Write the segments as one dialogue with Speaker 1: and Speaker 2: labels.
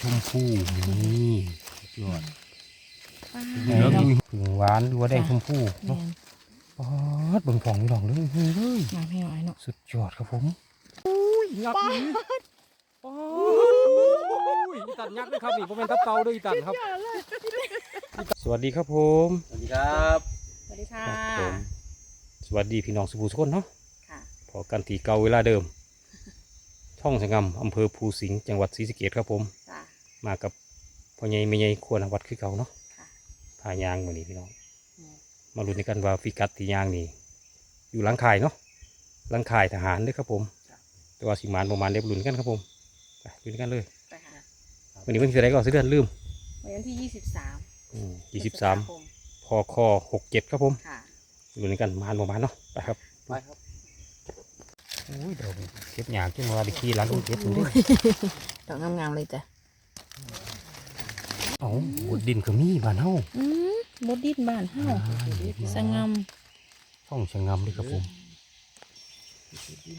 Speaker 1: ชมพูนี่สุดยอด
Speaker 2: ป้า
Speaker 1: แหนมผึ่งหวานหรือว่าแดงชมพู่เนาะป๊าดเบิ่งผ่องนี่ดอกเลยเฮ้ยเลย
Speaker 2: งามให้หน่อยเนาะ
Speaker 1: สุดยอดครับผมยักษ์นี่ป๊าดอีตันยักษ์ด้วยครับนี่ผมเป็นทับเตาด้วยอีตันครับ สวัสดีครับผม
Speaker 3: สวัสดีครับ
Speaker 2: สวัสดีค่ะ
Speaker 1: สวัสดีพี่น้องสุภูสุคนเนาะ
Speaker 2: ค่ะ
Speaker 1: พอกันทีเก่าเวลาเดิม ช่องสงามอำเภอภูสิงห์จังหวัดศรีสะเกษครับผม
Speaker 2: จ้า
Speaker 1: มากับพ่อใหญ่แม่ใหญ่ควรวัดคือเก่าเนาะ
Speaker 2: ค่ะ
Speaker 1: พายางมานี่พี่น้อง
Speaker 2: อืม
Speaker 1: มาลุ้นกันว่าฟิกัสที่ยางนี่อยู่หลังค่ายเนาะหลังค่ายทหารเด้วยครับผมแต่ว่าสิมานประมาณเด็บลุ้นกันครับผมไปลุ้นกันเลย
Speaker 2: ไปค่ะ
Speaker 1: วันนี้วันที่เท่าไหรก็สิเดือนลืม
Speaker 2: วันที่ยี่สิบสาม
Speaker 1: ยี่สิบสามพอคอหกเจ็ดครับผม
Speaker 2: ค่ะ
Speaker 1: ลุ้นกันมานประมาณเนาะไปครับ
Speaker 3: ไปครับ
Speaker 1: โอ้ยเดี๋ยวเก็บหยางขึ้นมาไปขี่หลังเก็บดูดิ
Speaker 2: ดอกงามๆเลยจ้ะ
Speaker 1: เอ้าบดดินก็มีบ้านเฮา
Speaker 2: อืมมดดินบ้านเฮาสงาม
Speaker 1: ช่องชะงำเลยครับผม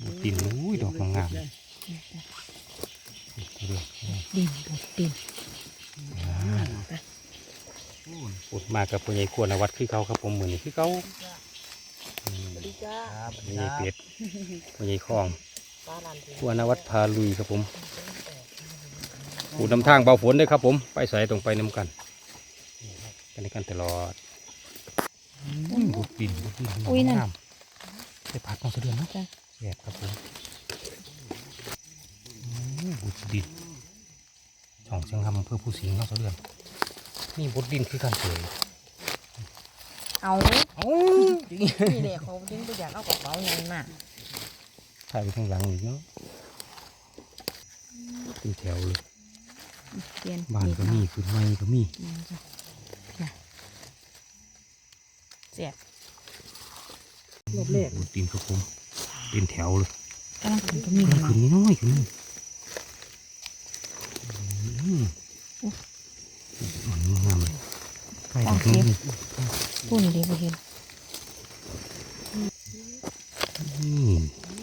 Speaker 1: บดดินอุ้ยดอกงามๆเรื่อง
Speaker 2: ดินมดดิน
Speaker 1: ปุดมากับพ่อใหญ่ควรวัดคือเขาครับผมมือนี่คือเขาอื ม
Speaker 2: สวัสดีจ้า
Speaker 1: พ่อใหญ่เป็ดพ่อใหญ่คลอง
Speaker 2: ป้าลันที
Speaker 1: ควรวัดพาลุยครับผมปูนำทางเบาฝนเด้วยครับผม ไปใส่ตรงไปน้ำกันกันในกันตลอดบุดดินบุดดินงามๆไปพัดมาสะเดือนเนาะ
Speaker 2: จ้ะ
Speaker 1: แสบครับผมอืมบุดดินช่องเชียงคำอำเภอภูสิงห์เนาะสะเดือนนี่บุดดินคือการเฉย
Speaker 2: เอา
Speaker 1: เอ้า
Speaker 2: นี่เด็กเขาดิ้งไปอยากเอากระเป๋าเงินน่ะ
Speaker 1: ถ่ายไปข้างหลังอีกเนาะเป็นแถวเลย
Speaker 2: เปลี่ยน
Speaker 1: บ้านก็มีขึ้นไม้ก็มี
Speaker 2: อืมจ้ะจ้ะเสียบรอบแรก
Speaker 1: โอ้ตีนครับผมเป็นแถวเลย
Speaker 2: กำลังขึ้นก็มี
Speaker 1: มัน
Speaker 2: เนาะ
Speaker 1: ขึ้นนิดน้อยขึ้นนี่อืมอ่อนงามเลยใกล้กับนี้ นี่
Speaker 2: พูดนี่ดีไปเห็น
Speaker 1: นี่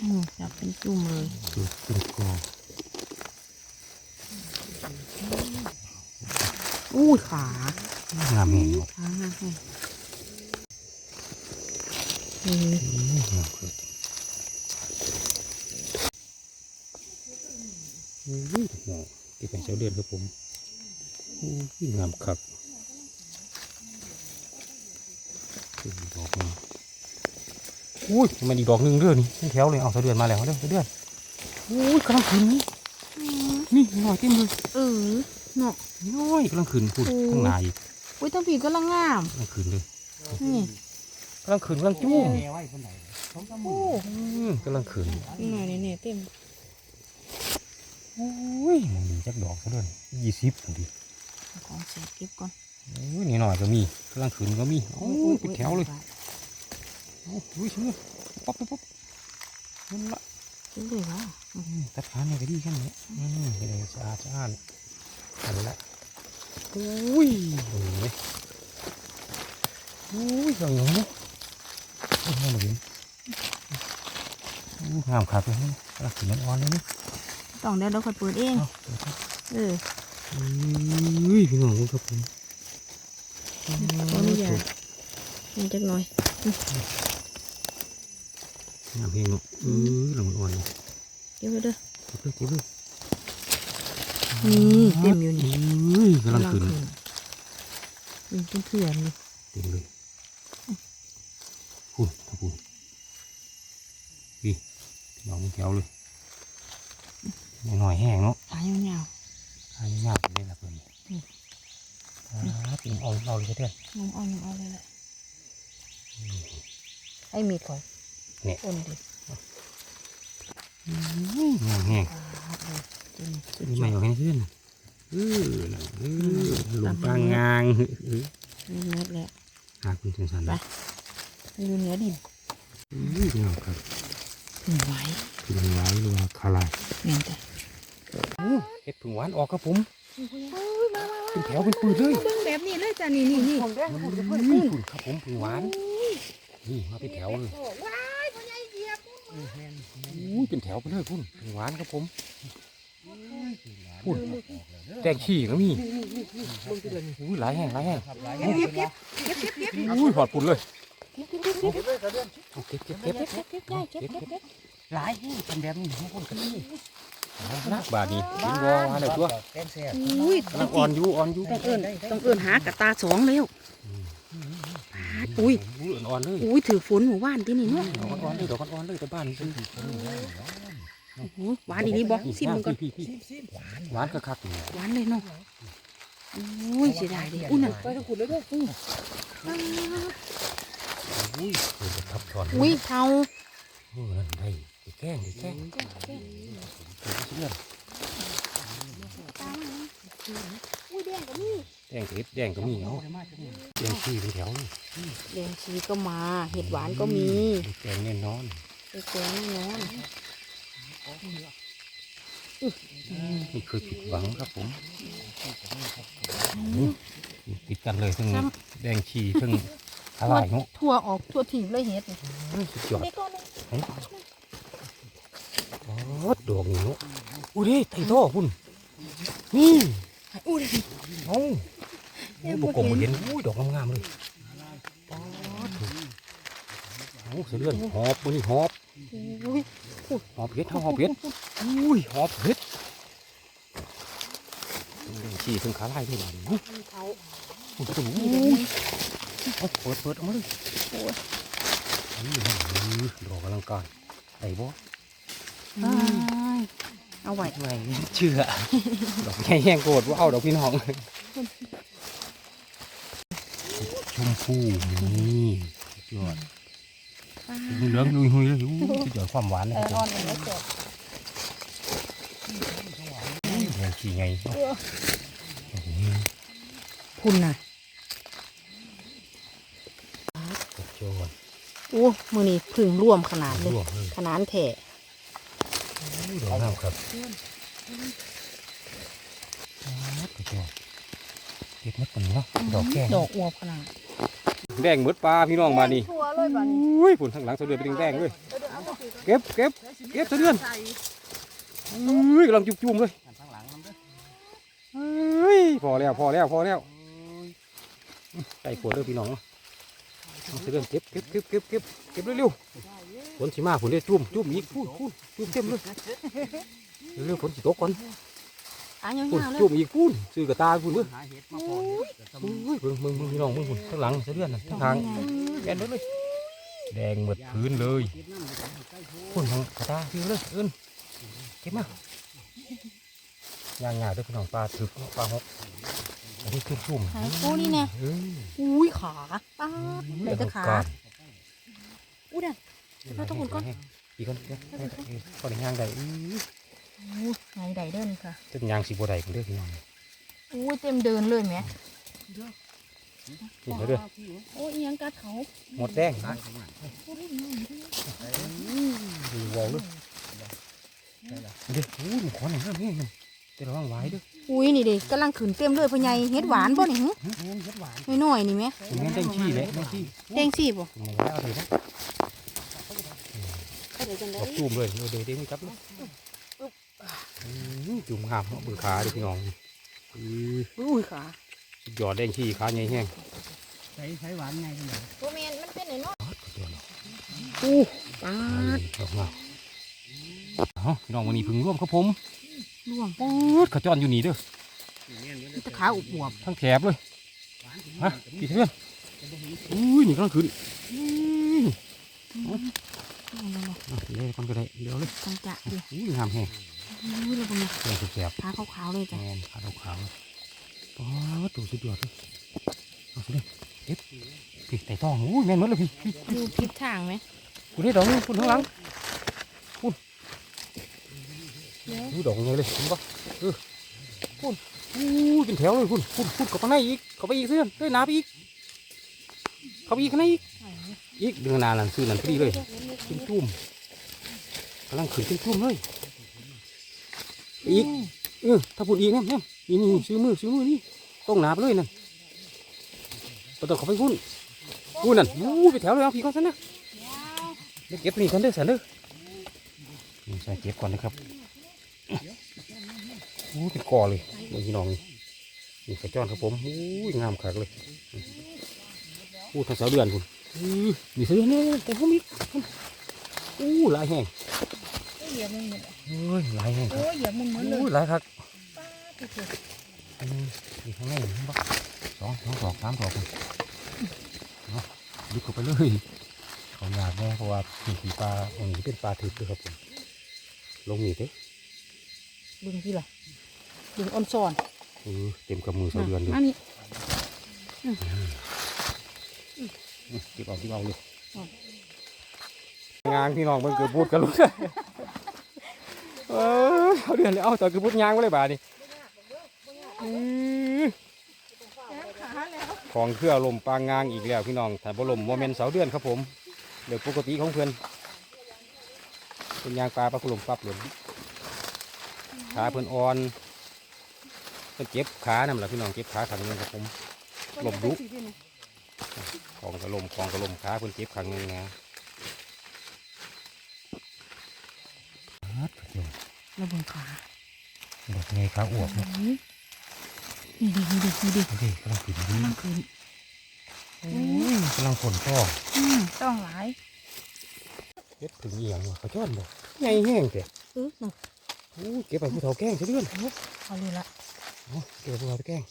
Speaker 2: อืมจับเป็นจุ่มเลย
Speaker 1: เกิดเป็นกอ
Speaker 2: อู้ยขา
Speaker 1: งามแห่งเนาะ
Speaker 2: ขาห้าให้อืม
Speaker 1: อืมงามครับอุ้ยเนาะเก็บไปเช้าเดือนครับผมอุ้ยงามคักขึ้นดอกมา อุ้ยมันอีกดอกหนึ่งเด้อนี่เป็นแถวเลยเอาเสาเดือนมาแล้วเด้อเสาเดือนอุ้ยกำลังขึ้นนี่นี่หน่อยเต็มเลย
Speaker 2: เออเนาะ
Speaker 1: น้อยกำลังขึ้นพูดข้างในอีก
Speaker 2: อุ้ยตั้งผีก็ลังงาม
Speaker 1: กำลังขึ้นเลย
Speaker 2: นี่
Speaker 1: กำลังขึ้นกำลังจุ้ม
Speaker 2: โอ้
Speaker 1: อืมกำลังขึ้น
Speaker 2: หน่อยเนี่ยเต็ม
Speaker 1: โอ้ยมันมีจักดอกซะด้วยยี่สิบพอดี
Speaker 2: เอาของเสียเก็บก่อน
Speaker 1: โอ้ยนี่หน่อยก็มีกำลังขึ้นก็มีโอ้ยเป็นแถวเลยโอุ้ยชื่อป๊อปป๊อปป๊อปนั่นละ
Speaker 2: ซื้อเลยวะ
Speaker 1: ตัดขาเนี่ยก็ดีกันเนี่ยอืมไม่ได้สะอาดสะอาดอันละโอ้ยโอ้ยโอ้ยสวยงามเนาะโอ้ยงามเลยโอ้ยงามขาดเลยนี่กำลังขึ้นอ่อนเลยนี่
Speaker 2: ต้องเดี๋ยวเราค่อยเปิดเอง
Speaker 1: เอ
Speaker 2: ออุ้
Speaker 1: ยพี่น้องครับผม
Speaker 2: ขออนุญาตนี่จักหน่อย
Speaker 1: งามเพลงเนาะเออลงอ่อนๆเลย
Speaker 2: เดี๋ยวเด้อ
Speaker 1: เก็บเลยเก็บเลย
Speaker 2: นี่เต็มอยู่นี่
Speaker 1: เอ้ยกำลังขึ้น
Speaker 2: นี่เป็นเพื่อนเลย
Speaker 1: เต็มเลยคุณถ้าคุณพี่พี่น้องมันแถวเลยหน่อยๆแห้งเนาะ
Speaker 2: ขายาว
Speaker 1: หายยากเลยนะเพื่อนครับกินเอาเอาเลยเพื่อน
Speaker 2: ๆงมเอางมเอาเลยแหละไอ้มีดก่อน
Speaker 1: เนี่ย
Speaker 2: อ้นดิ
Speaker 1: งามแห้ง
Speaker 2: ครับเลยจริงสุด
Speaker 1: นี่
Speaker 2: ย
Speaker 1: ใหม่
Speaker 2: อด
Speaker 1: ออกให้เพื่อนเออนั่นเออหลงปางงางเออ
Speaker 2: นี่เนื้อแล้ว
Speaker 1: หาคุณสงสาร
Speaker 2: ไป
Speaker 1: นะ
Speaker 2: นี่ดูเนื้อดิน
Speaker 1: อุ้ยงามครับ
Speaker 2: ถึงไว้
Speaker 1: กินไว้หรือว่าคาลาย
Speaker 2: เงี้ยจ้ะ
Speaker 1: เห็ดผึ่งหวานออกครับผม
Speaker 2: โอ้ยมามา
Speaker 1: เป็นแถวเป็นปืนเลย
Speaker 2: เบิ้งแบบนี้เลยจ้ะนี่นี่นี่
Speaker 1: อืมครับผมผึ่งหวานนี่มาเป็นแถวเลย อุ้ยเป็นแถวไปเลยคุณผึ่งหวานครับผมพูดแดงขี้ก็มีอุ้ยหลายแห้งหลายแห้งอุ้ยหอดปุ่นเลยเอาเก็บเก็บเก็บ
Speaker 2: เก็บเก็บเก็บได้เก็บเก็บเก็บ
Speaker 3: หลายแห้งเป็นแบบนี้ทุกคนก็มี
Speaker 1: นักบาดนี้กินวอมาเลยตัว
Speaker 3: แกงแซ่บ
Speaker 2: อุ้ย
Speaker 1: กำลังอ่อนอยู่อ่อนอยู่
Speaker 2: ต้องเอิญต้องเอิญหากระตาสองแล้ว ปาดอุ้ย
Speaker 1: อุ้ยอ่อนๆเลย
Speaker 2: อุ้ยถือฝนหมู่บ้านที่นี่เนาะ
Speaker 1: ดอกอ่อนๆเลยดอกอ่อนๆเลยแต่บ้านเป็น
Speaker 2: โอ้โหหวานอีนี่บ่ซิมมันก่อน
Speaker 1: พี่พี่หวานคักๆนี่
Speaker 2: หวานเลยเนาะอุ้ยเสียดายดิอุ้ยนั่น
Speaker 3: ไปทั้งคุณเลยเด้อ
Speaker 1: อุ้ยเดี๋ยวจะทับถอน
Speaker 2: อุ้ยเทา
Speaker 1: โอ้นั่นได้ได้แกล้งได้แกล้งเดี๋ยวจะเชื่อ
Speaker 2: อุ้ย แดงก็มี
Speaker 1: แดงก็เห็ดแดงก็มีเนาะแดงขี้เป็นแถวนี่
Speaker 2: แดงชีก็มา เห็ดหวานก็มี
Speaker 1: แดงแน่นอน
Speaker 2: เห็ดแกงแน่นอน
Speaker 1: นี่คือผิดหวังครับผมนี่ติดกันเลยทั้งแดงขี้ทั้งอะไรเนาะ
Speaker 2: ทั่วออกทั่วถิ่นเลยเห็ด
Speaker 1: สุดยอด
Speaker 2: เด็กก้อน
Speaker 1: โอ้ดอกนี่เนาะอุ้ยดิไต่ท่อพุ่นนี่
Speaker 2: อุ้ย
Speaker 1: เอ้าโอ้บกกมาเห็นอุ้ยดอกงามๆเลยป๊าดโอ้เสือเลื่อนหอบมือนี่หอบ
Speaker 2: อุ้ย
Speaker 1: หอบเห็ดหอบเห็ดอุ้ยหอบเห็ดขี่ถึงขาลายด้วยหลานอุ้ย
Speaker 2: เทา
Speaker 1: อุ้ยตัวนี้เอาเปิดเปิดออกมาเลยนี่นี่ดอกกำลังกายไอ้บ่
Speaker 2: เอาไว้
Speaker 1: ไม่เชื่อ ดอกแง่แห้งโกรธว่าเอาดอกพี่น้องชมพู่นี่สุดยอดเหลืองลุยหุยเลยอู้สุดยอดความหวานเลยครับ
Speaker 2: อ่อนเลยไม่เจ็บ
Speaker 1: แดงขี้ไงเนาะโอ้โห
Speaker 2: คุณน่ะ
Speaker 1: สุดยอด
Speaker 2: โอ้มือนี่พึ่งร่วมขนาดเลย
Speaker 1: รวมเลย
Speaker 2: ขนาดแท้
Speaker 1: อู้ ดอกงามครับสุดยอดเก็บมัดกันเนาะดอกแก้ง
Speaker 2: ดอกอวบขนาด
Speaker 1: แดงหมดปลาพี่น้องมานี่
Speaker 2: ทั่วเลยบ้านี้
Speaker 1: อุ้ยผลข้างหลังเสะเดือนเป็นแดงๆเลยเก็บเก็บเก็บเสะเดือนอุ้ยกำลังจุ่มๆเลย
Speaker 3: ข้างหลังมันเด้อ
Speaker 1: เฮ้ยพอแล้วพอแล้วพอแล้วใส่ขวดเด้อพี่น้องเนาะเอาเสะเดือนเก็บเก็บเก็บเก็บเก็บเก็บเร็วๆ ฝนสิมาฝนได้จุ่มจุ่มอีกพูดพูดจุ่มเต็มเลยเร็วๆฝนสิตกก่อน
Speaker 2: อะยา
Speaker 1: พูด
Speaker 2: วๆเลย
Speaker 1: จุ่มอีกพูดซื้อกระตาพูดเด้อ
Speaker 3: หาเห็ดมาพอเห็ดก็
Speaker 1: อุ้ยเบิ่งเบิ่งเบิ่งพี่น้องเบิ่งพุ่นข้างหลังเสะเดือนน่ะข้างทางแกนเด้อเลยแดงหมดพื้นเลย
Speaker 3: เห็ดนั่นมันจะใกล้โพ
Speaker 1: พุ่นทางกระตาพี่เลยเอิ้นเก็บมาย่างๆเด้อพี่น้องปลาถึกปลาหกอันนี้คือจุ่ม
Speaker 2: หายโอ้นี่แน่
Speaker 1: เอ้ย
Speaker 2: อุ้ยขาป้าดไหนจะขา
Speaker 1: การ
Speaker 2: อู้เด้อ เอาตะกุ่นก่อน
Speaker 1: อีกคนเดี๋ยวเดี๋ยวเดี๋ยวก่อนย่างได้อื้อ
Speaker 2: อู้ไงใดเด้อนี่ค่ะ
Speaker 1: จะย่างสิบ่ได้คนเด้อพี่น้อง
Speaker 2: อู้เต็มเดินเลยไหม
Speaker 1: นี่เด้อ
Speaker 2: โอ้ยอิหยังกัดเขา
Speaker 1: หมดแดงดีวอลเลยเด้ออู้หนูขอหน่อยนะแม่มันแต่ระวังไว้เด้อ
Speaker 2: อุ้ยนี่ดิกำลังขืนเต็มเลยพ่อใหญ่เฮ็ดหวานบ่นี่หึ
Speaker 3: เห็ดหวาน
Speaker 2: น้อยๆนี่แหม
Speaker 1: ตรงนี้แดงขี้เลยแดงขี้
Speaker 2: แดงสีบ่
Speaker 1: ตรงนี้เอาเลยนะ เอาจุ่มเลยเออเดี๋ยวเดี๋ยวไม่จับเลยอื้อจุ่มงามเนาะเบือขาเด้อพี่น้องอือ
Speaker 2: อุ้ยขา
Speaker 1: สุดยอดแดงขี้ขาใหญ่แห้ง
Speaker 3: ใช้ใช้หวานไงกันเนี่ย
Speaker 2: บ่แม่นมันเป็นน้อย
Speaker 1: สุดยอดเนาะ
Speaker 2: ๆอู้ปาด
Speaker 1: ดอกงามเอ้าพี่น้องวันนี้พึ่งร่วมครับผม
Speaker 2: ล่วง
Speaker 1: โอ้ยขจรอยู่นี่เด้อ
Speaker 2: มีแตะขาอุบวบ
Speaker 1: ทั้งแถบเลยฮะกี่เทือนอุ้ยนี่กำลังขึ้นอุ้ยอะ เดี๋ยวคนก็ได้เดี๋ยวเลย
Speaker 2: จังจะดิ
Speaker 1: อุ้ยงามแห้ง
Speaker 2: อุ้ยแล้วก็มี
Speaker 1: แดงแสบ
Speaker 2: ขาขาวๆเลยจ้ะ
Speaker 1: แมนขาขาวๆป๊าดตัวสุดยอดเลยเอาสิเลยเก็บพี่ไต่ต้องอุ้ยแม่นหมดเลยพี่พี่
Speaker 2: ดูผิดทางไหม
Speaker 1: คุณได้ดอกนึงคุณข้างหลังคุณ
Speaker 2: ดี๋ยว
Speaker 1: อุ้ยดอกยังไงเลยเห็นปะเออคุณอุ้ยเป็นแถวเลยคุณคุณคุณเข้าไปในอีกเข้าไปอีกเสื้อนเฮ้ยหนาไปอีกเข้าไปอีกข้างในอีก อีกเดือนหนานั่นซื้อนั่นพอดีเลยขึ้นจุ่มกำลังขึ้นขึ้นจุ่มเลยอีกเออถ้าพูดอีกเนี่ยเนี่ยนี่นี่ซื้อมือซื้อมือนี่ต้องหนาไปเลยนั่นประตูเขาไปพุ่นพุ่นนั่นอู้ไปแถวเลยเอาผีก่อนซะนะเดี๋ยวเก็บนี่ก่อนเด้อสันเด้อใส่เก็บก่อนนะครับโอ้เป็นก่อเลยเบิ่งพี่น้องนี่นี่กระจอนครับผมโอ้ยงามคักเลยโอ้ทางสาวเดือนคุณ นี่สาวเดือนนี่แต่ผมอีกโอ้หลายแห้ง
Speaker 2: เหยียบมันหมด
Speaker 1: โอ้ยหลายแห้งค
Speaker 2: โอ้
Speaker 1: รับ
Speaker 2: ยเหยียบมันหมดเลย
Speaker 1: โอ้ยหลายคัก
Speaker 2: ป้าดเถอะ
Speaker 1: อันนี้นี่ข้างในเห็นปะสองสองดอกสามดอกคุณเนาะยึดเข้าไปเลยเขาอยากแน่เพราะว่านี่คือปลาอันนี้เป็นปลาถึกด้วยครับผมลงนี่เด้
Speaker 2: เบึงที่ล่ะเบึงออนซอน
Speaker 1: เออเต็มกับมือสาวเดือนเลย
Speaker 2: มานี่
Speaker 1: เก็บเอาที่เอาเลยงานพี่น้องเบิ่งเกือบพูดกันลูกเออเอาเดือนเลยเอาต่อเกือบพูดยางไว้เลยบาดนี่ของเครือลมปางงางอีกแล้วพี่น้องถ้าบ่ลมโมเมนต์เสาเดือนครับผมเดี๋ยวปกติของเพื่อนเป็นยางปลาปลาคุลมปับเลยขาเพื่อนอ่อนเพิ่นเจ็บขานั่นแหละพี่น้องเจ็บขาขังหนึงครับผมหลบดุ กระลมของกระลมขาเพิ่นเจ็บขังหนึงนะ
Speaker 2: ระเบิงขา
Speaker 1: ดอกไงขาอวบเนาะ
Speaker 2: นี่ดินี่ดินี่ดิ
Speaker 1: โอเกำลังขึ้นดี
Speaker 2: นั่งคืน
Speaker 1: โอ้ยกำลังฝนตก
Speaker 2: อืมต้องหลาย
Speaker 1: เฮ็ดถึงเอียงวะเขาจ้อนบ่ใหญ่แห้งแต่
Speaker 2: เออหนู
Speaker 1: โอ้เก็บไปผู้เฒ่าแกล้งซะเดือน
Speaker 2: เอาเลยละ
Speaker 1: เก็บไปผู้เฒ่าไปแกล้ง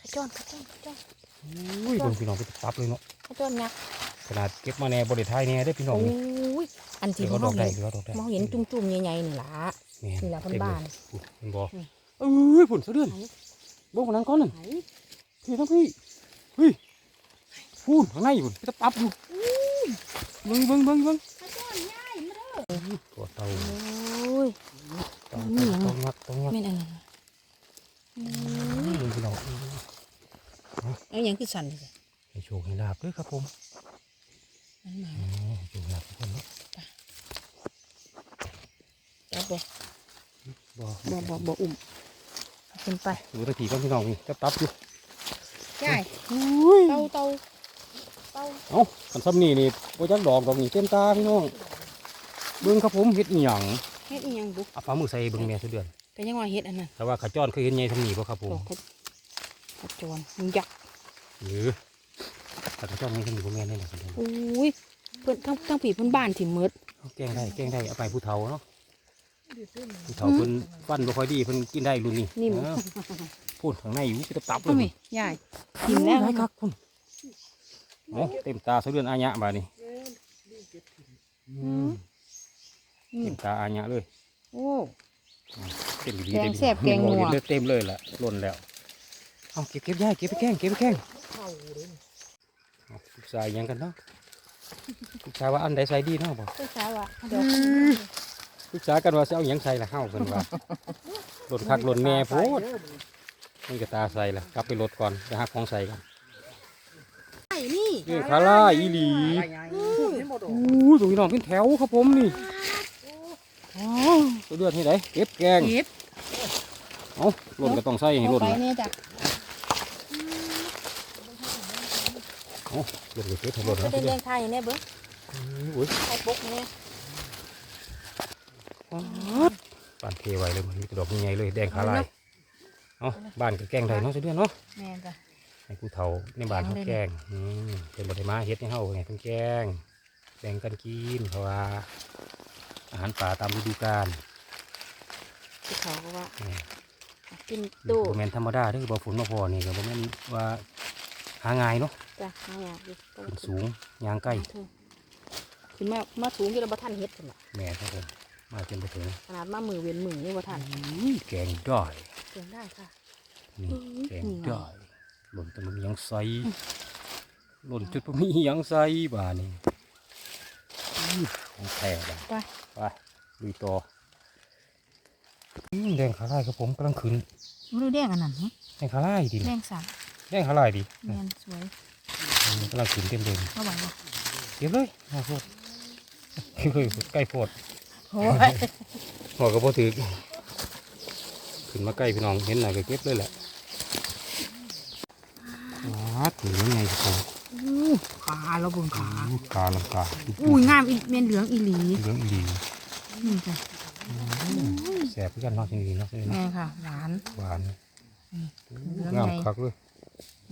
Speaker 2: ขจ้อนขาจ้อนขาจ้อน
Speaker 1: โอ้ยเบิ่งพี่น้องไปตับเลยเนาะ
Speaker 2: ขจ้อนยักษ์
Speaker 1: ขนาดเก็บมาแน่บ่ได้ทายแน่เด้อพี่น้อง
Speaker 2: โอ้
Speaker 1: นี่
Speaker 2: ยอันที่
Speaker 1: เดี๋ยว
Speaker 2: ม
Speaker 1: เขาด
Speaker 2: อ
Speaker 1: องกได้
Speaker 2: เห็น
Speaker 1: เดี๋ยวเขาดอกได้
Speaker 2: มองเห็นจุ่มๆใหญ่ๆนี่ล่ะ
Speaker 1: แม่
Speaker 2: นี่ล่ะเพิ่นบ้าน
Speaker 1: อุ๊ยเพิ่นบ่
Speaker 2: นี่
Speaker 1: เอ้ยฝนซะเดือน
Speaker 2: ไหน
Speaker 1: เบิ่งวันนั้นก่อนนั่น
Speaker 2: ไหน
Speaker 1: พี่ทั้งพี่เฮ้ยพูนข้างในพุ่นไปตะปับอยู่เบิ่งเบิ่งเบิ่งเบิ่ง
Speaker 2: ขจ้อนย่ายมาเด้อ
Speaker 1: ตัวเต่า
Speaker 2: โอ้ย
Speaker 1: เต่า
Speaker 2: มีหยัง
Speaker 1: เต่างักเต่างัก
Speaker 2: ไม่นอันนั้นอืม
Speaker 1: เบิ่งพี่น้อง
Speaker 2: เอาอย่างคือสั่นเลย
Speaker 1: ให้โชคให้ลาบด้วยครับผม
Speaker 2: มันมา
Speaker 1: อ๋อให้โชคให้ลาบทุกคนเนาะ
Speaker 2: จับบ่
Speaker 1: บ่
Speaker 2: บ่บ่บ่อุ่มเอาขึ้นไป
Speaker 1: ดูตะกี้ก่อนพี่น้องนี่จะตับอยู่
Speaker 2: ย่าย
Speaker 1: อุ้ย
Speaker 2: เตาเตาเตา
Speaker 1: เอ้าคันซ้ำนี่นี่บ่จักดอกดอกนี่เต็มตาพี่น้องเบิ่งครับผมเฮ็ดอีหยัง
Speaker 2: เฮ็ดอีหยังบุ
Speaker 1: เอาฝ่ามือใส่เบิ่งแม่ซะเดือน
Speaker 2: ก็ยังว่าเฮ็ดอันนั้น
Speaker 1: แต่ว่าขาจ้อนเคยเห็นใหญ่ทำนี่บ่ครับผม
Speaker 2: ดอกกระกระจรมันยักษ์
Speaker 1: หรือ ถ้าขาจ้อนใหญ่ทำนี่บ่แม่นแน่ล่ะครับผม
Speaker 2: อุ้ยเพิ่นทั้งทั้งผีเพิ่นบ้านที่มืด
Speaker 1: เอาแกงได้แกงได้เอาไปผู้เฒ่าเนาะผู้เฒ่าเพิ่นฟันบ่ค่อยดีเพิ่นกินได้รุ่นนี้
Speaker 2: นิ่ม
Speaker 1: เออพูดข้างในอยู่จะตับเล
Speaker 2: เอา
Speaker 1: ย
Speaker 2: ไหมยายกินแล้ว
Speaker 1: ได้ครับคุณโอ้เต็มตาสะเดือนอาญะบาดนี้อืม
Speaker 2: อื
Speaker 1: เต็
Speaker 2: ม
Speaker 1: มตาอาญะเลย
Speaker 2: โอ้
Speaker 1: เต็มดี
Speaker 2: แกง
Speaker 1: เต็ม
Speaker 2: แซ่บแกงนัว
Speaker 1: เห็นเลือดเต็มเลยล่ะล้นแล้วเอาเก็บเก็บย่ายเก็บไปแกล้งเก็บไปแกล้ง เอาลูกชายยังกันเนาะลูกชายว่าอันใดใส่ดีเนาะบ่
Speaker 2: เจ้าสาวอะดอก
Speaker 1: ลูกชายกันว่าสิเอาหยังใส่ละเฮาเพิ่นว่าหล่นคักหล่นแม่โพดนี่ก็ตาใส่ละกลับไปรถก่อนจะหาของใส่กัน
Speaker 2: ไอ้นี่
Speaker 1: เรื่องคาร่าอีหลีอู้ตรงนี้น้องเป็นแถวครับผมนี่อ๋อตัวเดือดให้ไหนเก็บแกง
Speaker 2: เก็บ
Speaker 1: เอาหล่นก็ต้องใส่ให้หล่น
Speaker 2: เอาไป
Speaker 1: นะ
Speaker 2: เนี่ยจ้ะ
Speaker 1: เอาหล่นก็เก็บให้หล่น
Speaker 2: ก็
Speaker 1: นะ
Speaker 2: ได้เลี้ยงไทยเนี่ยเบิ้ง
Speaker 1: อุ้ย
Speaker 2: ไทยปุ๊กเนี่ย
Speaker 1: บ้านเทไว้เลยมันมีแต่ดอกใหญ่ๆเลยแดงขาลายเอาบ้านก็แกงได้เนาะตัวเดือดเนาะ
Speaker 2: แม่นจ้ะ
Speaker 1: ให้ผู้เฒ่าในบ้านเขาแกงอืมเป็นบไดมาเฮ็ดให้เฮาไงเพิ่นแกงแบ่งกันกินเพราะว่าอาหารป่าตามฤดูกาล
Speaker 2: ที่เขาก็ว่า
Speaker 1: นี่
Speaker 2: กิน
Speaker 1: นี่
Speaker 2: ตู้
Speaker 1: บ่แม่นธรรมดาเด้อบ่ฝนมาพอนี่ก็บ่แม่นว่าหาง่ายเนาะ
Speaker 2: จ้ะมาอยากอยู่
Speaker 1: ขึ้นสูงยางใกล้
Speaker 2: ขึ้นมามาสูงที่เราบ่ทันเฮ็ดพุ่นน่ะ
Speaker 1: แม่ครับผมมาจนไปถึง
Speaker 2: ขนาดมามือเว้นมือนี่บ่ทัน
Speaker 1: อุ้ยแกงได้
Speaker 2: เกินได้ค่ะ
Speaker 1: นี่
Speaker 2: อื้อ
Speaker 1: แกง
Speaker 2: นี่ไง
Speaker 1: ได้หล่นแต่มันมีหยังใสหล่นจุดมันมีหยังใสบ่านี่อื้อของแท้บ่า
Speaker 2: ไป
Speaker 1: ไปลุยต่ออืมแดงขาลายครับผมกำลังขึ้น
Speaker 2: บ่ได้แดงอันนั้นหึ
Speaker 1: แดงขาลายดิ
Speaker 2: แดงสัก
Speaker 1: แดงขาลายดิ
Speaker 2: แม่นสวย
Speaker 1: อืม กำลังขึ้นเต็มเลย
Speaker 2: ระวังบ่
Speaker 1: เก็บเลยมาโพดเฮ้ยใกล้โพด
Speaker 2: โอ้ย
Speaker 1: หัวกระโพถือขึ้นมาใกล้พี่น้องเห็นหน่อยก็เก็บเลยแหละว้าถึงยังไงครับผม
Speaker 2: อู้ขาเราเบิ่งขา
Speaker 1: อู้กาลังกา
Speaker 2: อุ้ยงามอีเมนเหลืองอีหลี
Speaker 1: เหลืองอีหลี
Speaker 2: นี่จ้ะ
Speaker 1: แสบเพื่อกันเนาะจริงๆเนาะจริงๆ
Speaker 2: แม่
Speaker 1: เนาะ
Speaker 2: ค่ะหวาน
Speaker 1: หวาน
Speaker 2: เหลือง
Speaker 1: งาม
Speaker 2: ใหญ่
Speaker 1: คักเลย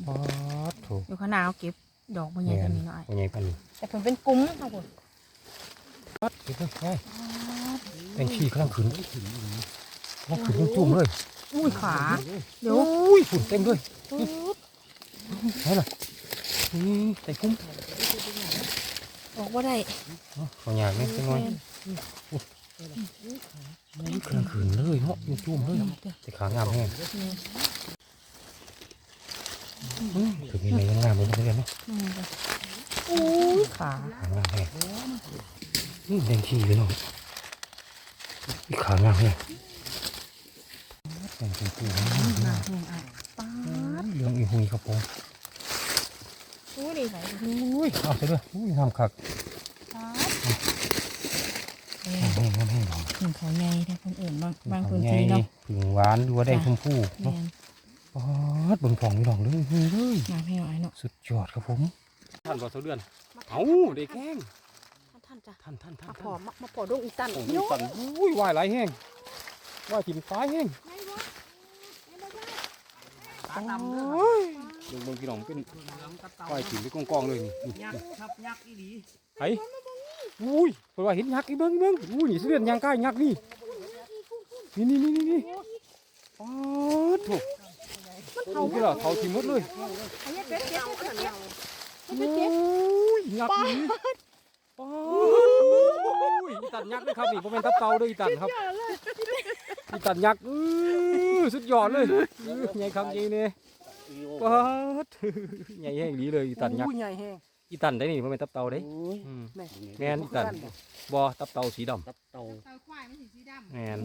Speaker 1: ปอดโถูก
Speaker 2: อยู่ข้างหน้าเอาเก็บ ดอกบางอย่างตัวนี้หน่อย
Speaker 1: เป็นไงปัน
Speaker 2: แต่ผมเป็นกุ้งค่ะคุณ
Speaker 1: ปอดเก็บเลยได้เป็นขี้กำลังขึ้นกำลังขึ้นจุ่มๆเลย
Speaker 2: อุ้ยขาเดี๋ยว
Speaker 1: อุ้ยฝุ่นเต็มเลยใช่หรอนี่ใส่คุ้ม
Speaker 2: บอกว่าได้
Speaker 1: ขอหยาดไหมสักหน่อยกำลังขึ้นเลยเนาะจุ่มๆเลยแต่ขางามแห้ง ถึงมีอะไรงามๆเลยนะเพื่อนเนาะ
Speaker 2: อุ้ยขา
Speaker 1: ขางามแห้งนี่แดงขี้เลยเนาะอีกขางามแห้งแดงขี้
Speaker 2: หนาแห้งอะป้าด
Speaker 1: เหลืองอีหุยครับผม
Speaker 2: อุ้ยดีไหน
Speaker 1: อุ้ยเอาไปด้วยอุ้ยทำคัก
Speaker 2: ป้า
Speaker 1: แห้งแห้งแห้งแห้ง
Speaker 2: ถึงเขาใหญ่ได้คนอื่นบางบาง
Speaker 1: ข
Speaker 2: พื้น
Speaker 1: ใหญ่
Speaker 2: ที่เนาะ
Speaker 1: ผึ่งหวานหรือว่าแดงชมพู
Speaker 2: แม
Speaker 1: เนาะ
Speaker 2: น
Speaker 1: ปอดเบิ่งผ่องนี่ดองเลยเฮ้ยเลย
Speaker 2: น้ำให้เอาไอ้เนาะ
Speaker 1: สุดยอดครับผม ท่านบ่เสาเดือนเอ้าเด็กแห้ง
Speaker 2: ท่านจ้ะ
Speaker 1: ท่านท่านท่าน
Speaker 2: มาพอมามาพอดงอีตัน
Speaker 1: โอ้ยตันอุ้ยว่ายหลายแห้งว่ายถิ่นฟ้ายแห้ง
Speaker 3: ตาดำเด้อ
Speaker 1: โอ้ยเบิ่งเบิ่งพี่น้องเป็น
Speaker 3: เหลืองกับเต่า
Speaker 1: ว่ายถิ่นเป็นกองๆเลยนี่นี่
Speaker 3: ยักษ์ครับยักษ์อีหลี
Speaker 1: ไอ้อุ้ยเพิ่นว่าเห็นยักษ์อีเบิ่งอีเบิ่งอุ้ยนี่เสาเดือนยางใกล้ยักษ์นี่นี่นี่นี่นี่นี่ปอดโถูก โอ้ยพี่ล่ะเขาถิ่มหมดเลย
Speaker 2: ไอ้เจ๊เจ๊เจ๊เจ๊
Speaker 1: โอ้ยยักษ์นี่ป๊าดโอ้ยอีตันยักษ์เลยครับนี่ผมเป็นทับเตาด้วยอีตันครับอีตันยักษ์อื้อสุดยอดเลยอื้อใหญ่ครับใหญ่เนี่ยป๊าดใหญ่แห้งดีเลยอีตันยักษ์
Speaker 3: ใหญ่แห้ง
Speaker 1: อีตันได้นี่ผมเป็นทับเตาได้
Speaker 3: โอ้ย
Speaker 1: อืม
Speaker 3: แม่
Speaker 1: แม่นอีตันบอทับเตาสีด
Speaker 3: ตับเต่า
Speaker 2: เต่าควายมันสีสีดำำ
Speaker 1: แมน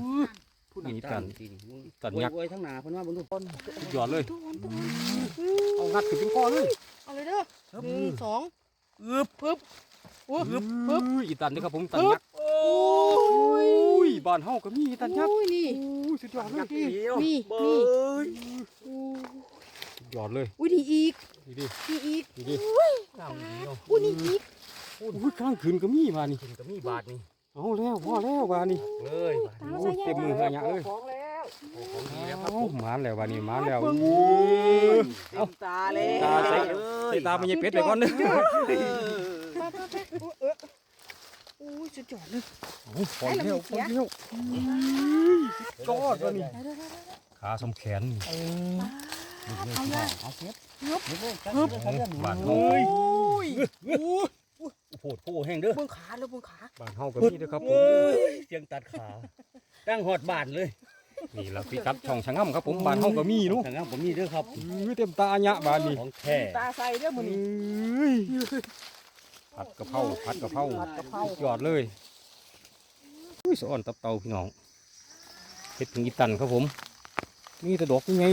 Speaker 3: ผู้
Speaker 1: นี่ตัน
Speaker 3: ทีนี่
Speaker 1: ตันยักษ์
Speaker 3: โวยๆทั้งหนาเพิ่นว่าเบิ่งดู
Speaker 1: สุดยอดเลยเอางัดขึ้นเป็นก้อนเลย
Speaker 2: เอาเลยเด้อหนึ่งสอง
Speaker 1: อึบ
Speaker 2: ปึ๊บปึ๊บ
Speaker 1: อึบ
Speaker 2: ปึ๊บ
Speaker 1: อุ้ยอีตันนี่ครับผมอีตันยักษ์โอ้ยบ้านเฮาก็มีอีตันยักษ์
Speaker 2: อุ้ยนี่
Speaker 1: โอ้ยสุดยอดเลย
Speaker 2: นี่
Speaker 3: นี่
Speaker 2: นี่
Speaker 3: เบ้
Speaker 2: นี่
Speaker 3: ย
Speaker 1: สุดยอดเลย
Speaker 2: อุ้ยนี่อีก
Speaker 1: นี่ดิ
Speaker 2: นี่อีก
Speaker 1: นี่ดิงามดีเนาะ
Speaker 2: อุ้ยนี่อีก
Speaker 1: โอ้ยข้างคืนก็มีมานี่
Speaker 3: กินก็มีบาทนี่
Speaker 1: เอาแล้วพอแล้วบานี่
Speaker 3: เลย
Speaker 2: ตาม
Speaker 1: โอ้
Speaker 2: ใส่
Speaker 1: ย
Speaker 2: ยา
Speaker 1: เต็มมือหายะเลย
Speaker 3: ของแล้วของดีแล้วครับ
Speaker 1: เอาหมานแล้วบานี่หมานแล้ว
Speaker 3: เบิ่ง
Speaker 1: อื้อ
Speaker 3: เต็มตาเลย
Speaker 1: ตาใส่ใส่ตามันยังเป็ดเลยก่อนเด้อ
Speaker 2: มามามาอุ้ยเอออุ้ยสุดยอดเลย
Speaker 1: เอาปล่อยแล้วปล่อยแล้วจอดบานี่ขาสมแขนนี่
Speaker 2: เอาเลย
Speaker 3: เอาเก็บ
Speaker 2: ยก
Speaker 3: เก็บเลย
Speaker 1: ฮึบบ้านเฮา
Speaker 3: เฮ้ย
Speaker 1: โอ้ย
Speaker 3: โผดโผแห้งเด้อ
Speaker 2: เบื้องขาเลยเบื้องขา
Speaker 1: บ้านเฮาก็มีเด้อครับผม
Speaker 3: เสียงตัดขาตั้งหอดบานเลย
Speaker 1: นี่ละพี่กัดช่องชะง่ำครับผมบ้านเฮาก็มีเนาะ
Speaker 3: ทางนั้นผมมีเด้อครับ
Speaker 1: อื้อเต็มตาอะยะบานี่
Speaker 3: ของแท้
Speaker 2: ตาใส่เด้อมือนี้
Speaker 1: เอ้ยผัดกะเพราผัดกะเพรา
Speaker 2: ผัดกะเพรา
Speaker 1: สุดยอดเลยอุ้ยสะอ่อนตับเตาพี่น้องเห็ดถึงอีตันครับผมนี่แตะดอกยังไง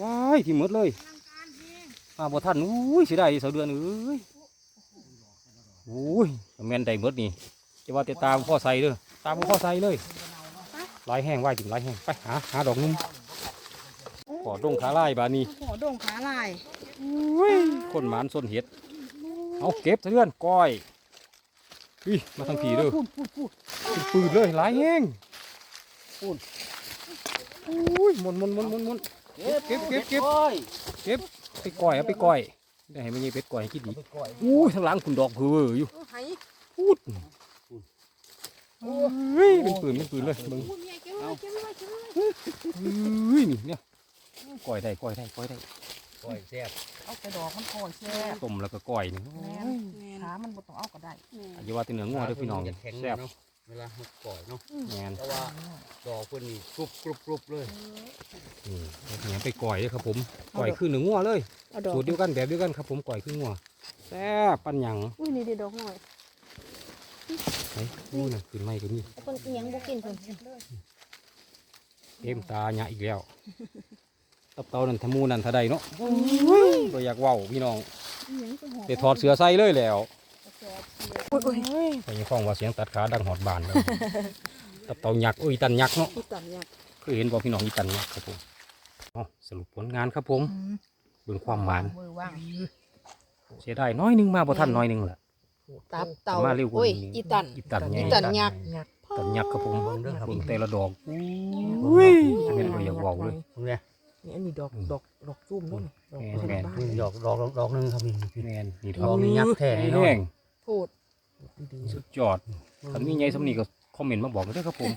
Speaker 1: ว้ายที่หมดเลยมาบ่ทันอุ้ยเสียดายเสาเดือนเอ้ย อุ้ยแม่นได้หมดนี่จะว่าแต่ตามพ่อใส่เด้อตามพ่อใส่เลยลายแห้งไหวถึงลายแห้งไปหาหาดอกนุ่มขอดงขาลายบานี้
Speaker 2: หัวโด่งขาลาย
Speaker 1: อุ้ยคนหมานส้นเห็ดเอาเก็บเถื่อนก้อยพี่มาทางผีเด้อเป็นปืนเลยหลายแห้งปูนอุ้ยหมนหมนหมนหมนหมนเก็บเก็บเก็บเก็บไปก้อยเอาไปก้อย ได้ให้ไม่ใช่เป็ดก้อยให้กินดีอุ้ยทางหลังคุณดอกเผืออยู่
Speaker 2: เออไห
Speaker 1: พูดอุ้ยเป็นปืนเป็นปืนเลยมึง
Speaker 2: อุ้ยเมียเก็บไว้เก็บไว้เก็บไว้
Speaker 1: อุ้ยนี่เนี่ยก้อยได้ก้อยได้ก้อยได้
Speaker 3: ก้อยแซ่บ
Speaker 2: เอาไปดอกมันก่อนแซ่บ
Speaker 1: ต้มแล้วก็ก้อยนี่
Speaker 2: แม่นขามันบ่ต้องเอาก็ได้
Speaker 1: อย่าว่าแต่เนื้องัวเด้อพี่น้อง
Speaker 3: แข็ง
Speaker 1: แซ่บ
Speaker 3: เนาะเวลาเขาก่อยเนาะ
Speaker 1: แมน
Speaker 3: แต่ว่าดอกเพิ่นนี่กรุบกรุบกรุบเลย
Speaker 1: นี่เอาเนี่ยไปก่อยเลยครับผมก่อยคือหนึ่งงัวเลย
Speaker 2: เอาดอก
Speaker 1: สูตรเดียวกันแบบเดียวกันครับผมก่อยคืองัวแซ่บปันหยัง
Speaker 2: อุ้ยนี่เดี๋ยวดอกหน่อย
Speaker 1: ไอ้อู้น่ะขึ้นไม่ก็มี
Speaker 2: คนเอียงบ่กินเพิ่น
Speaker 1: เต็มตาหยะอีกแล้วตับเตานั่นทะมูนั่นทะใดเนาะก็อยากเว้าพี่น้อง
Speaker 2: เอียงก็หอม
Speaker 1: เดี๋ยวถอดเสื้อใส่เลยแล้ว
Speaker 2: อุ้ยอุ้ย
Speaker 1: ไปยังฟ้องว่าเสียงตัดขาดังหอดบานเลยตับเตายักษ์อุ้ยตันยักษ์เนาะ
Speaker 2: อีตันยักษ์
Speaker 1: เคยเห็นบ่พี่น้องอีตันยักษ์ครับผมอ๋อสรุปผลงานครับผมเบิ่งความหวาน
Speaker 2: มือว่าง
Speaker 1: เสียดายน้อยหนึงมาบ่ทันน้อยหนึงแหละ
Speaker 2: ตับเต่า
Speaker 1: มาเร็วกว่า
Speaker 2: อุ้ย
Speaker 1: นี้
Speaker 2: อีตัน
Speaker 1: อีตันไง
Speaker 2: อีตันยักษ์พ
Speaker 1: ต้นยักษ์ครับผม
Speaker 3: เบิ่งเด้อครับ
Speaker 1: เบิ่งแต่ละดอก
Speaker 3: อุ้ย
Speaker 1: จะเป็นบ่อยากเว้าเลย
Speaker 3: มึงเนี่ย
Speaker 4: นี่อันนี้ดอกดอกดอกจุ่มด้วยนี่ดอก
Speaker 1: แม่น
Speaker 4: บ้าน
Speaker 3: นี่ดอกดอกดอกหนึงครับนี่
Speaker 1: แม่นนี่
Speaker 3: ดอกนี้ยักษ์แท้แน่นอน
Speaker 1: แห้ง
Speaker 2: โพด
Speaker 4: ดี
Speaker 1: สุดยอดคันมีใหญ่สำนีก็คอมเมนต์มาบอกกันด้วยครับผม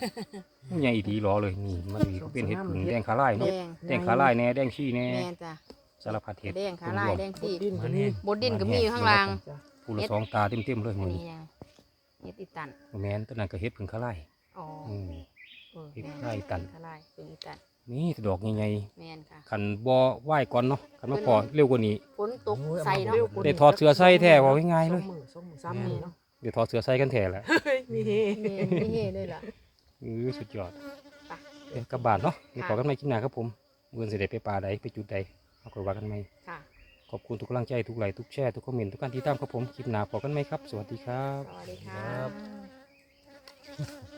Speaker 1: ใหญ่อีดีรอเลยนี่มันมีเป็นเห็ดผึ่งแดงขาลาย
Speaker 2: แด
Speaker 1: เนาะ
Speaker 2: ง
Speaker 1: แดงขาลายแน่แดงชี้แน่
Speaker 2: แม่นจ้ะ
Speaker 1: สารพัดเห็ด
Speaker 2: แดงขาลายแดง
Speaker 4: ๆ
Speaker 2: สี
Speaker 4: ดินก็นี่
Speaker 2: บดดินก็มีอยู่ข้างล่าง
Speaker 4: จ้ะ
Speaker 1: ผู้ละสองตาเต็มๆเลย
Speaker 2: อัน
Speaker 1: มือ
Speaker 2: นี้ยังเฮ็ดอีตัน
Speaker 1: แม่นต้นนั้นก็เห็ดผึ่งขาลาย
Speaker 2: อ๋อ
Speaker 1: อืม
Speaker 2: เออ
Speaker 1: เฮ็ด
Speaker 2: แม่น
Speaker 1: ไร่ตัน
Speaker 2: ขาลายเป็นอีตัน
Speaker 1: นี่ดอกใหญ่
Speaker 2: แม่นค่ะ
Speaker 1: ๆคันบ่ไหว้ก่อนเนาะคันมาพอเร็วกว่านี้
Speaker 2: ฝนตกใส่เนาะ
Speaker 4: ร็วกว่า
Speaker 1: ได้ถอดเสื้อใส่แท้ว่าง่ายๆเลย
Speaker 4: สองมือสองมือสามมือเนาะ
Speaker 1: เดี๋ยวถอดเสื้อใส่กันแท้แหละ
Speaker 4: เฮ้ยมีเฮ
Speaker 2: แม่นนี่เฮ็ดเลยล่ะ
Speaker 1: เออสุดยอด
Speaker 2: ไป
Speaker 1: เอ้ยกลับบาทเนาะเดี๋ยวขอกันใหม่คลิปหน้าครับผมเมื่อสิได้ไปป่าใดไปจุดใดเอาค่อยว่ากันใหม่
Speaker 2: ค่ะ
Speaker 1: ขอบคุณทุกกำลังใจทุกไลค์ทุกแชร์ทุกคอมเมนต์ทุกการติดตามครับผม คลิปหน้าพอกันไหมครับ สวัสดีครับ
Speaker 2: สวัสดีค่ะ